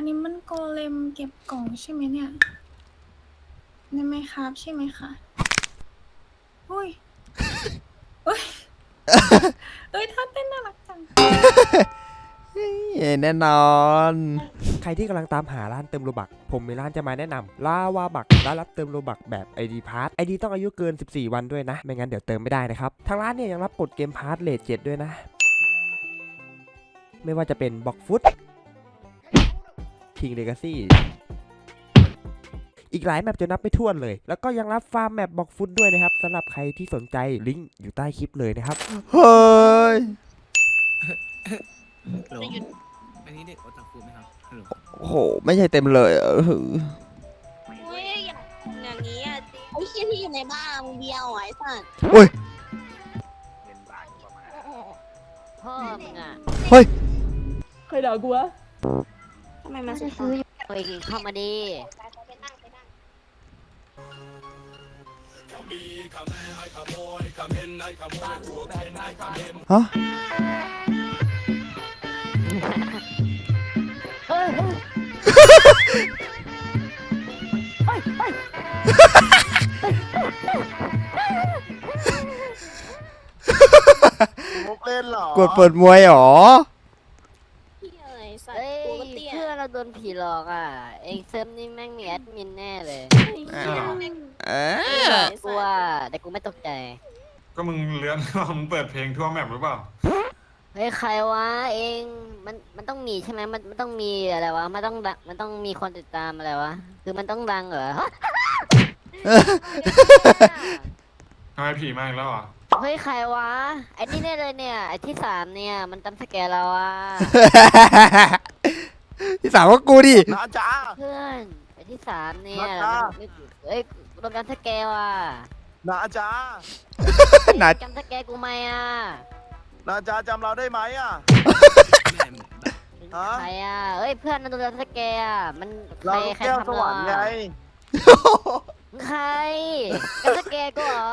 อันนี้มันโกเลมเก็บกล่องใช่ไหมเนี่ยในไหมครับ ใช่ไหมคะอุ้ยอุ้ยเอ้ยท่าเต้นน่ารักจังแน่นอน ใครที่กำลังตามหาร้านเติมโลบัก ผมมีร้านจะมาแนะนำลาวาบักร้านรับเติมโลบักแบบ ID p a s s ID ต้องอายุเกิน 14 วันด้วยนะ ไม่งั้นเดี๋ยวเติมไม่ได้นะครับ ทางร้านเนี่ยยังรับกดเกมพาร์ทเลทเจ็ดด้วยนะ ไม่ว่าจะเป็นบ็อกฟุต คิงเลกาซี่อีกหลายแมปจะนับไม่ถ้วนเลย แล้วก็ยังรับฟาร์มแมปบ็อกฟุตด้วยนะครับสำหรับใครที่สนใจลิงก์อยู่ใต้คลิปเลยนะครับ เฮ้ย ฮัลโหลอันนี้เด็กโอตาคุไหมครับฮัลโหลโอ้โห ไม่ใช่เต็มเลยเออเฮ้ยอย่างนี้อะไอ้เชี่ยที่อยู่ในบ้านมึงเดียวไอ้สัตว์อุ้ยพ่อมึงอะใครด่ากูวะทำไมมันจะซื้ซื้อออยู่เฮ้ยเข้ามาดิฮะเฮ้ยเฮ้ยมุกเล่นเหรอกดเปิดมวยเหรอ ที่อะไรสัตว์ เฮ้ย ตัวก็เตี้ย เพื่อ นเราโดนผีหลอกอะ เองเซิร์ฟนี่แม่งมีแอดมินแน่เลยเออกูว่าแต่กูไม่ตกใจ ก็มึงเลื้อนมึงเปิดเพลงทั่วแมปหรือเปล่า เฮ้ยใครวะเองมันมันต้องมีใช่ไหมมันมันต้องมีอะไรวะมันต้องดังมันต้องมีคนติดตามอะไรวะคือมันต้องดังเหรอทำไมผีมาอีกแล้วเหรอะเฮ้ยใครวะไอ้นี่แน่เลยเนี่ยไอ้ที่สามเนี่ยมันจำสแกนเราอะ ที่สามก็กูดินะจ๊ะเพื่อนไอ้ที่สามเนี่ยมาจ้าไม่เอ้ยโดนจำสแกนว่ะนะจ๊ะนัดจำสแกนกูไหมอะนะจ๊ะจำเราได้ไหมอะแม่มึงฮะ ใครอะเอ้ยเพื่อนมันโดนจำสแกนอะมันใคเรารลูกใครแก้วทำสวรรค์ไงมึงใครจำสแกนกูเหรอ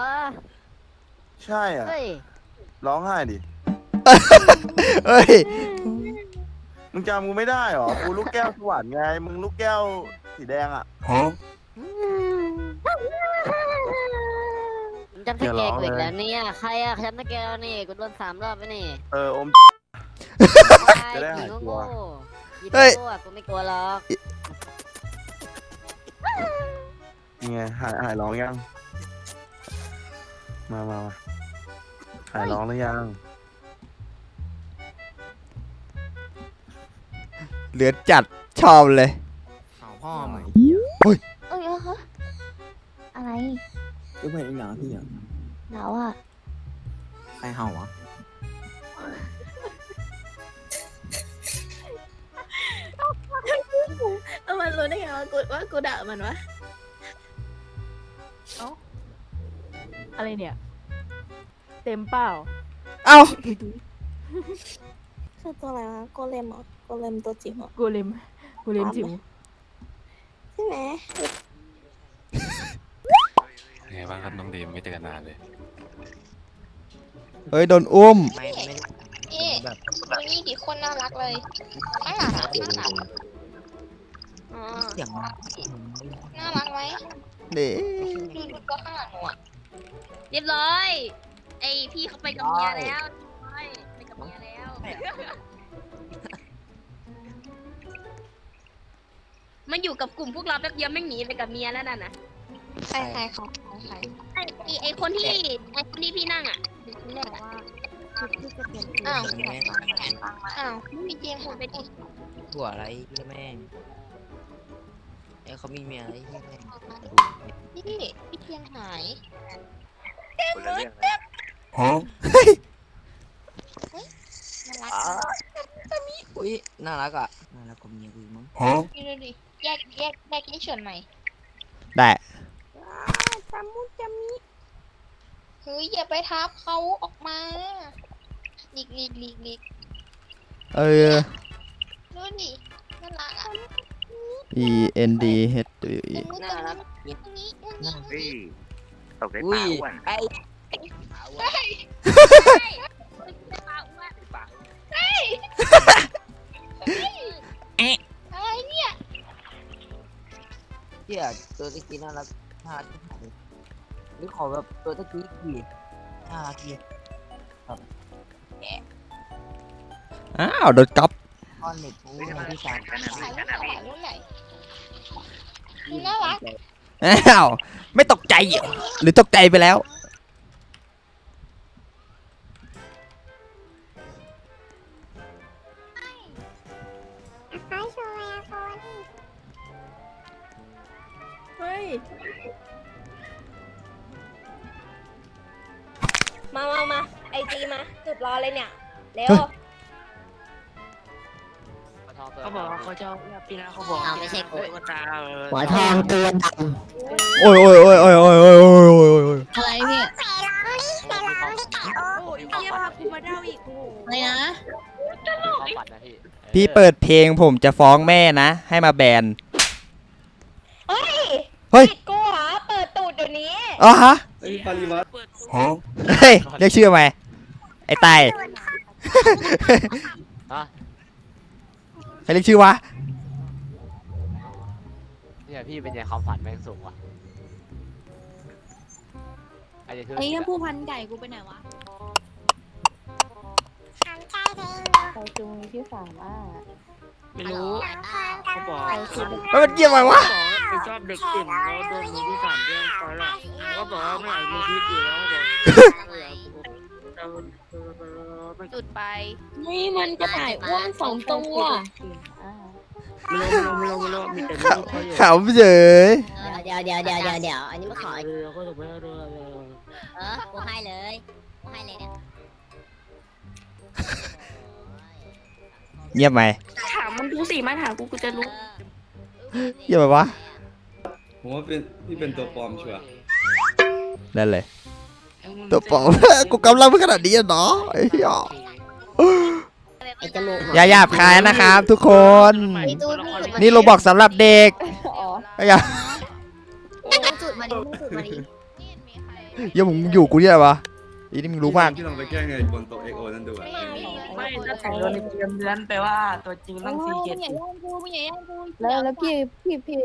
ใช่อะเฮ้ยร้องไห้ดิเฮ้ย มึงจำกูไม่ได้เหรอ กูลูกแก้วสวรรค์ไง มึงลูกแก้วสีแดงอะ มึงจำสแกนกูอีกแล้วเนี่ย ใครอะจำสแกนเรานี่กูโดนสามรอบไปนี่เอออมใครจะได้ผีหายกลัโง่วๆผีเฮ้ยโง่ๆอะกูไม่กลัวหรอกยังไงหายหายร้องยัง มามามาหายร้องหรือยัง เหลือจัดชอบเลยเผาพ่อมึงเอ้ยเอ้ยเอ้ยอะไรก็ไม่ได้หนาพี่อะหนาวอะใครเห่าวะเอามันรู้ได้ไงว่ากูว่ากูด่ามันวะอะไรเนี่ย เต็มเปล่า เอ้า คือตัวอะไรวะโกเลมเหรอโกเลมตัวจิ๋วเหรอกูเลมกูเลมจิ๋วใช่ไหมไงบ้างครับน้องเดมไม่เจอกันนานเลยเฮ้ยโดนอุ้ม ไม่ไม่เอ๊ะแบบวันนี้กี่คนน่ารักเลยข้างหลังอะข้างหลังอ๋อเสียงมาน่ารักไหมเด้ดูดูก็ข้างหลังหนูอะเรียบร้อย ไอพี่เขาไปกับเมียแล้ว มียแล้วมันอยู่กับกลุ่มพวกเราแป๊บเดียวไม่งหนีไปกับเมียแล้วนั่นน่ะใครใครเขาใครไอไอ้ไอคนที่ไอคนที่พี่นั่งอะคนแรกอะอ้าวอ้าวไม่มีเจมส์พูดไปดิหัวอะไรที่แม่งเอ้ยเขามีเมียอะไรที่แม่งพี่พี่เทียนหายฮะ น่ารัก อุ้ยน่ารักอะน่ารักกว่าเมียกูอีกมั้งฮะนี่ดูดิแยกแยกแยกที่เฉินใหม่ได้จำมุจำมิเฮ้ยอย่าไปทับเขาออกมาหลีกหลีกหลีกหลีกเออ ดูดิน่ารักอะ E N D H W E ตรงนู้นตรงนี้ตรงนี้ตรงนี้ตรงนี้ตกได้อุ้ปายอ้วนไอ้เฮ้ เที่ยตัวตะกี้น่ารักน่ารักที่ไหนหรือขอแบบตัวตะกี้กี่น่ารักกี่อ้าวโดนก๊อปก้อนเด็กผมเป็นที่สามรุ่นไหนน่ารัก อ้าวไม่ตกใจเหรอหรือตกใจไปแล้ว มามามาไอจีมา จุดรอเลยเนี่ย เร็ว เขาบอกว่าเขาชอบปีหน้าเขาบอกเอาไม่ใช่กูว่าตาหัวทองตัวดโอ้ยโอ้ยโอ้ยโอ้ยโอ้ยโอ้ยโอ้ยโอ้ยโอ้ยอะไรพี่โอ้ยเยี่ยมพากูมาเด้าอีกโอ้อะไรนะ พี่เปิดเพลงผมจะฟ้องแม่นะ ให้มาแบนเฮ้ย เฮ้ย ปิดกูเหรอเปิดตูดเดี๋ยวนี้อ๋อฮะเฮ้ยปาริวัตเฮ้ย เรียกชื่อไหมไอ้ไตายใครเรียกชื่อวะ เนี่ยพี่เป็นยังความฝันแม่งสูงว่ะไอ้เจ้าไอ้ยังผู้พันไก่กูไปไหนวะเราคือมีพี่สามอะ ไม่รู้เขาบอกเฮ้ยมันเกี่ยวอะไรวะไปชอบเด็กติ่มแล้วโดนมือที่สามเรื่องไปแล้วก็บอกว่าไม่อยากมีชีวิตอยู่แล้วก็บอกจุดไปนี่มันกระต่ายอ้วนสองตัวอ่าไม่รู้ไม่รู้ไม่รู้ไม่รู้มีแต่ลูกเขาอยู่ขำเฉยเดี๋ยวเดี๋ยวเดี๋ยวเดี๋ยวเดี๋ยวอันนี้มาขอเออเขาจะไม่ให้ด้วยเออ กูให้เลย กูให้เลยเนี่ย เงียบไหมถามมันดูสิมาถามกูกูจะรู้เงียบไหมวะผมว่าเป็นพี่เป็นตัวปลอมชัวร์นั่นเลย ตัวปลอม กูกำลังไม่ขนาดนี้อะเนาะไอ้เหี้ยไอ้จมูกอย่าหยาบคายนะครับ ทุกคนไอ้ตูนมึงจุดมานี่โรบอกสำหรับเด็กอ๋ออย่ามึงจุดมาดิมึงจุดมาดิอย่ามึงอยู่กูเนี่ยปะ อีนี่มึงรู้มาก ที่ลองไปแกล้งไอ้บนโต๊ะเอ็กโอนั่นดูอะไม่ถ้าแต่งโดนในเกมเดือนแปลว่าตัวจริงต้องซีเจ็ดแล้วแล้วพี่พี่พี่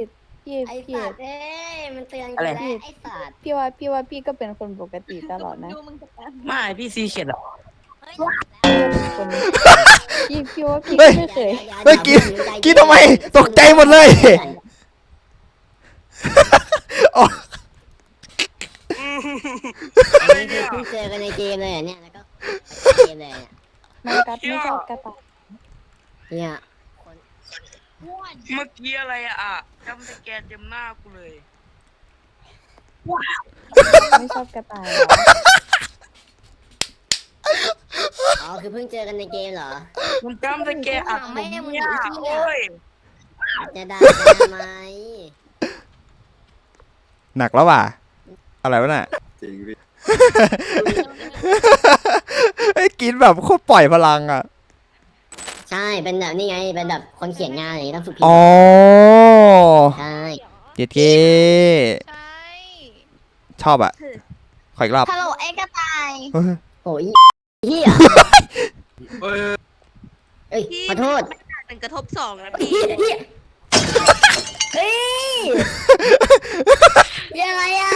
พี่ไอ้พี่สัตว์เอ้ยมันเตือนกูแล้วไอ้สัตว์พี่ว่าพี่ว่าพี่ก็เป็นคนปกติตลอดนะไม่พี่ซีเจ็ดหรอคนพี่พี่ว่าพี่เฮ้ก็ย ไม่เคย เฮ้ยกินกินทำไม ตกใจหมดเลยอ๋อ อันนี้คือเพิ่งเจอกันในเกมเลยเหรอเนี่ยแล้วก็เกมเลยเนี่ยมันกัดไม่ชอบกระต่ายเนี่ยเมื่อกี้อะไรอะจำสแกนเต็มหน้ากูเลยไม่ชอบกระต่ายอ๋อคือเพิ่งเจอกันในเกมเหรอ มันจำสแกนอัดผมเนี่ย โอ้ยจะด่ากันทำไมหนักแล้วว่ะ อะไรวะน่ะ จริงพี่ไอ้กินแบบโคตรปล่อยพลังอะ ใช่ เป็นแบบนี่ไง เป็นแบบคนเขียนงานอย่างนี้ต้องฝึกพิมอ๋อพ์ใช่ เจ็ดเกใช่ชอบอะ ขออีกรอบฮัลโหลไอ้กระต่าย เฮ้ยโอ้ยเฮียเอ้ยเอ้ยขอโทษเป็นกระทบสองนะพี่ เฮียเฮียเฮ้ยยังไงอะ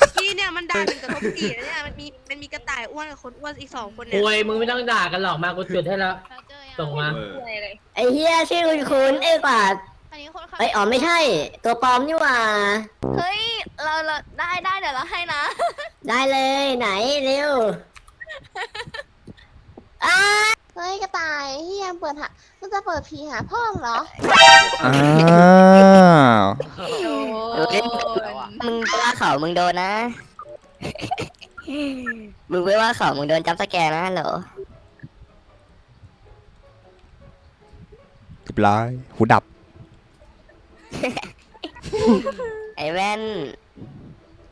พี่ เนี่ยมันด่าเป็นกระทบสี่แล้วเนี่ยมันมีมันมีกระต่ายอ้วนกับคนอ้วนอีกสองคนเนี่ยโอ้ยมึงไม่ต้องด่ากันหรอกมากูจุดให้แล้วส่งมา เออไอ้เฮียชื่อคุณคุณเอ้ยกว่าอันนี้คนขับเอ้ยอ๋อไม่ใช่ ตัวปลอมนี่หว่า เฮ้ย เราเราได้ได้เดี๋ยวเราให้นะ ได้เลยไหนเร็วอ้าเฮ้ยกระต่ายเฮียเปิดหามันจะเปิดผีหาพ่อมึงเหรอ อ้าว มึงไปว่าเขามึงโดนนะ มึงไปว่าเขามึงโดนจับสแกนนะเหรอเรียบร้อยหูดับ ไอ้แว่น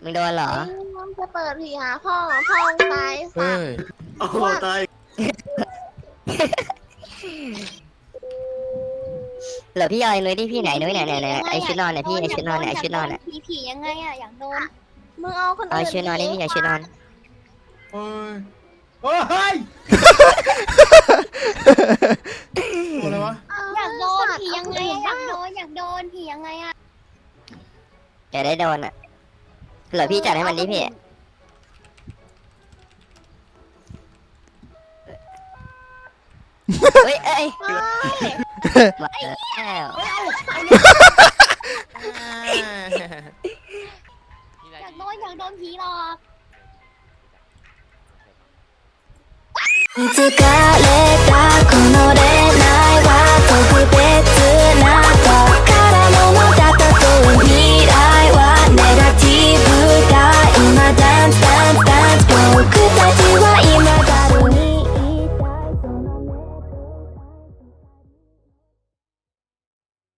มึงโดนเหรอมันจะเปิดผีหาพ่อพ่อมึงตายสัตว์โอ้โหตาย เหรอพี่เอาไอ้นุ้ยที่พี่ไหนนุ้ยไหนไหนไหนไอชุดนอนเนี่ยพี่ไอชุดนอนเนี่ยไอชุดนอนเนี่ยผีผียังไงอะอยากโดนมึงเอาคนเอาอื่นชุดนอนนี่พี่ไอชุดนอนโอ้ยโอ้ยอะไรวะอยากโดนผียังไงอะอยากโดนอยากโดนผียังไงอะจะได้โดนอะเหลือพี่จัดให้มันดิพี่เฮ้ยเอ้ย มาแล้ว อยากโดนอยากโดนผีหลอก 疲れた